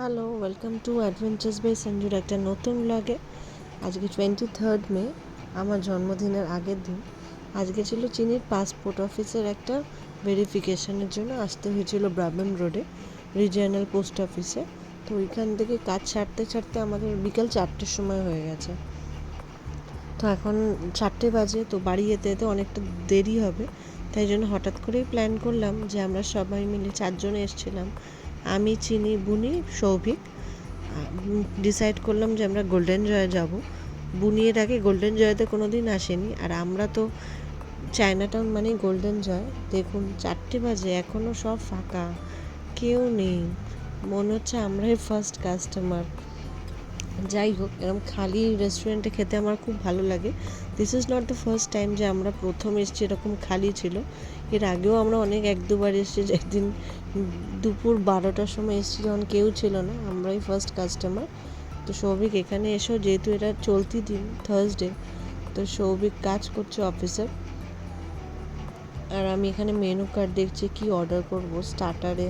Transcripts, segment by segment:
Hello welcome to adventures by সঞ্জুর একটা নতুন ব্লগে আজকে টোয়েন্টি থার্ড মে, আমার জন্মদিনের আগের দিন। আজকে ছিল চীনের পাসপোর্ট অফিসের একটা ভেরিফিকেশনের জন্য আসতে হয়েছিল ব্রাহ্মণ রোডে রিজিয়নাল পোস্ট অফিসে তো ওইখান থেকে কাজ ছাড়তে ছাড়তে আমাদের বিকাল চারটের সময় হয়ে গেছে। তো এখন চারটে বাজে, তো বাড়ি যেতে যেতে অনেকটা দেরি হবে। তাই জন্য হঠাৎ করেই প্ল্যান করলাম যে আমরা সবাই মিলে চারজনে এসেছিলাম। আমি, চিনি, বুনি, সৌভিক ডিসাইড করলাম যে আমরা গোল্ডেন জয়ে যাব। বুনি এর আগে গোল্ডেন জয়েতে কোনো দিন আসেনি। আর আমরা তো চায়না টাউন মানেই গোল্ডেন জয় দেখুন, চারটে বাজে এখনও সব ফাঁকা। কেউ নেই। মনে হচ্ছে আমরাই ফার্স্ট কাস্টমার যাই হোক এরকম খালি রেস্টুরেন্টে খেতে আমার খুব ভালো লাগে। This is not the first time যে আমরা প্রথম এসেছি এরকম খালি ছিল। এর আগেও আমরা অনেক এক দুবার এসেছি একদিন দুপুর বারোটার সময় এসেছি যখন কেউ ছিল না, আমরাই ফার্স্ট কাস্টমার তো সৌভিক, এখানে এসো, যেহেতু এটা চলতি দিন থার্সডে তো সৌভিক কাজ করছে অফিসে আর আমি এখানে মেনু কার্ড দেখছি, কি অর্ডার করব স্টার্টারে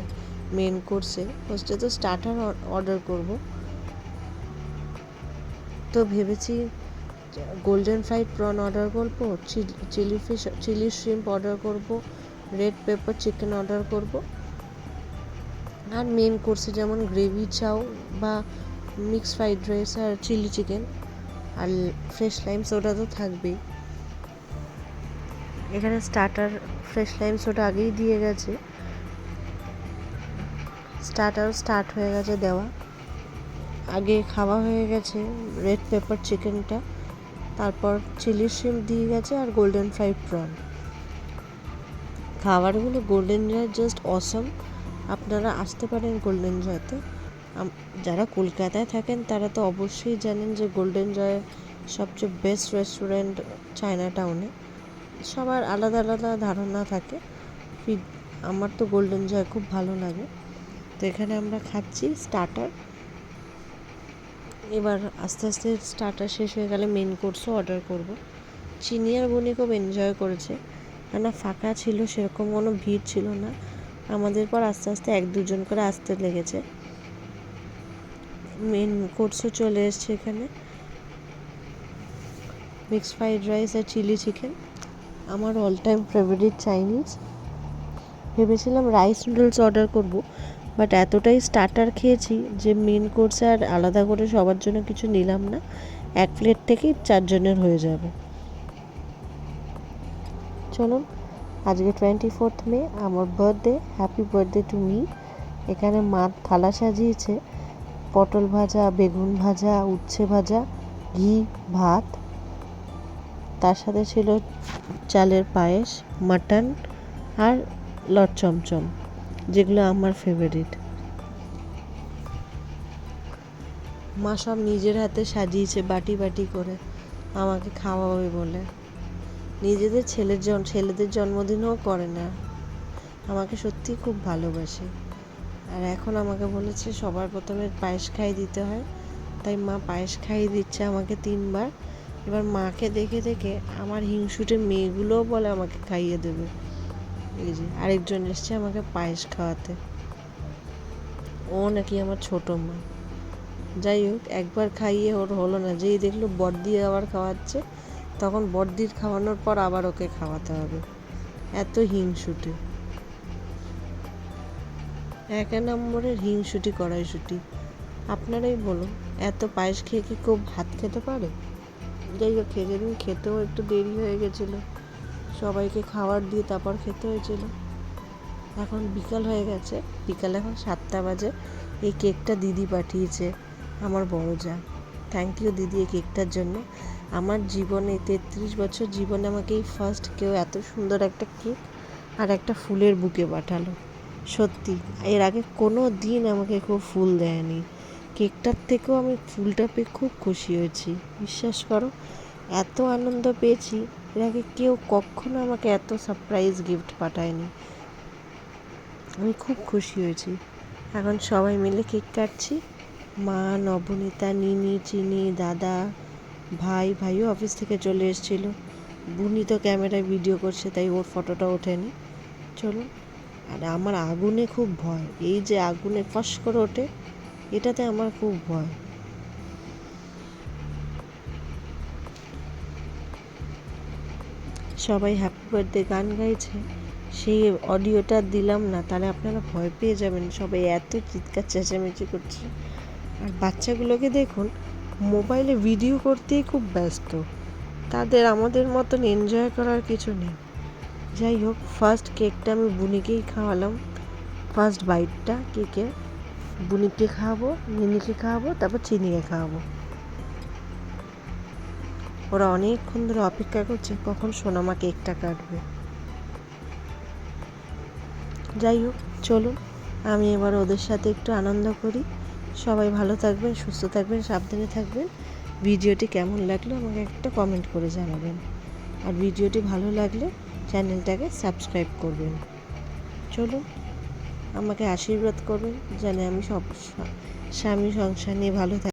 মেন কোর্সে ফার্স্টে তো স্টার্টার অর্ডার করব। তো ভেবেছি গোল্ডেন ফ্রাইড প্রন অর্ডার করব chilli fish chilli shrimp order করব রেড পেপার চিকেন অর্ডার করব। আর মেন কোর্সে যেমন গ্রেভি চাও বা মিক্স ফ্রাইড রাইস আর চিলি চিকেন আর ফ্রেশ লাইম সোডা তো থাকবেই। এখানে স্টার্টার ফ্রেশ লাইম সোডা আগেই দিয়ে গেছে। স্টার্টার স্টার্ট হয়ে গেছে দেওয়া। আগে খাওয়া হয়ে গেছে রেড পেপার চিকেনটা তারপর চিলি শ্রিম দিয়ে গেছে আর গোল্ডেন ফ্রাইড প্রন খাবারগুলো গোল্ডেন জয় জাস্ট অসম আপনারা আসতে পারেন গোল্ডেন জয়তে। যারা কলকাতায় থাকেন, তারা তো অবশ্যই জানেন যে গোল্ডেন জয় সবচেয়ে বেস্ট রেস্টুরেন্ট চায়না টাউনে সবার আলাদা আলাদা ধারণা থাকে। আমার তো গোল্ডেন জয় খুব ভালো লাগে। তো এখানে আমরা খাচ্ছি স্টার্টার এবার আস্তে আস্তে স্টার্টার শেষ হয়ে গেলে মেন কোর্সও অর্ডার করব। চিনি আর বুনি খুব এনজয় করেছে। কেননা ফাঁকা ছিল, সেরকম কোনো ভিড় ছিল না। আমাদের পর আস্তে আস্তে এক দুজন করে আসতে লেগেছে। মেন কোর্সও চলে এসছে এখানে। মিক্সড ফ্রাইড রাইস আর চিলি চিকেন আমার অল টাইম ফেভারিট চাইনিজ ভেবেছিলাম রাইস নুডলস অর্ডার করব। বাট এতটাই স্টার্টার খেয়েছি যে মেন কোর্সে আর আলাদা করে সবার জন্য কিছু নিলাম না। এক প্লেট থেকেই চারজনের হয়ে যাবে। চলুন, আজকে টোয়েন্টি ফোর্থ মে, আমার birthday happy birthday to me এখানে মা থালা সাজিয়েছে, পটল ভাজা, বেগুন ভাজা, উচ্ছে ভাজা, ঘি, ভাত। তার সাথে ছিল চালের পায়েস, মাটন আর লট চমচম। যেগুলো আমার ফেভারিট মা সব নিজের হাতে সাজিয়েছে বাটি বাটি করে, আমাকে খাওয়াবে বলে। নিজেদের ছেলের জন, ছেলেদের জন্মদিনও করে না। আমাকে সত্যি খুব ভালোবাসে। আর এখন আমাকে বলেছে সবার প্রথমে পায়েস খাইয়ে দিতে হয়। তাই মা পায়েস খাইয়ে দিচ্ছে আমাকে তিনবার। এবার মাকে দেখে দেখে আমার হিংসুটে মেয়েগুলোও বলে আমাকে খাইয়ে দেবে। এই যে, আরেকজন এসছে আমাকে পায়েস খাওয়াতে। ও নাকি আমার ছোট মা। যাই হোক, একবার খাইয়ে ওর হলো না। যেই দেখল বর্দি আবার খাওয়াচ্ছে, তখন বর্দির খাওয়ানোর পর আবার ওকে খাওয়াতে হবে। এত হিংসুটি। এক নম্বরের হিংসুটি কড়াইশুটি। আপনারাই বলুন, এত পায়েস খেয়ে কি কেউ ভাত খেতে পারে? যাই হোক, খেয়ে যেদিন খেতেও একটু দেরি হয়ে গেছিল। সবাইকে খাবার দিয়ে তারপর খেতে হয়েছিল। এখন বিকাল হয়ে গেছে। বিকাল এখন সাতটা বাজে। এই কেকটা দিদি পাঠিয়েছে আমার বড় যা। থ্যাংক ইউ দিদি এই কেকটার জন্য। আমার জীবনে তেত্রিশ বছর জীবনে আমাকে এই ফার্স্ট কেউ এত সুন্দর একটা কেক আর একটা ফুলের বুকে পাঠালো। সত্যি, এর আগে কোনো দিন আমাকে কেউ ফুল দেয়নি। কেকটার থেকেও আমি ফুলটা পেয়ে খুব খুশি হয়েছি। বিশ্বাস করো, এত আনন্দ পেয়েছি। এর আগে কেউ কখনো আমাকে এত সারপ্রাইজ গিফট পাঠায়নি। আমি খুব খুশি হয়েছি। এখন সবাই মিলে কেক কাটছি। মা, নবনীতা, নিনি, চিনি, দাদা, ভাই, ভাইও অফিস থেকে চলে এসেছিল। বুনি তো ক্যামেরায় ভিডিও করছে, তাই ওর ফটোটা ওঠেনি। চলুন, আর আমার আগুনে খুব ভয়। এই যে আগুনে ফস করে ওঠে, এটাতে আমার খুব ভয়। সবাই হ্যাপি বার্থডে গান গাইছে। সেই অডিওটা দিলাম না, তাহলে আপনারা ভয় পেয়ে যাবেন। সবাই এত চিৎকার, চেঁচামেচি করছে। আর বাচ্চাগুলোকে দেখুন মোবাইলে ভিডিও করতেই খুব ব্যস্ত। তাদের আমাদের মতন এনজয় করার কিছু নেই। যাই হোক ফার্স্ট কেকটা আমি বুনিকেই খাওয়ালাম। ফার্স্ট বাইটটা কেকের বুনিকে খাওয়াবো, মিনিকে খাওয়াবো, তারপর চিনিকে খাওয়াবো। ওরা অনেকক্ষণ ধরে অপেক্ষা করছে, কখন সোনামা কেকটা কাটবে। যাই হোক, চলুন, আমি এবার ওদের সাথে একটু আনন্দ করি। সবাই ভালো থাকবেন, সুস্থ থাকবেন, সাবধানে থাকবেন। ভিডিওটি কেমন লাগল আমাকে একটা কমেন্ট করে জানাবেন। আর ভিডিওটি ভালো লাগলে চ্যানেলটাকে সাবস্ক্রাইব করবেন। চলুন, আমাকে আশীর্বাদ করবেন, যেন আমি সব, স্বামী সংসার নিয়ে ভালো থাকি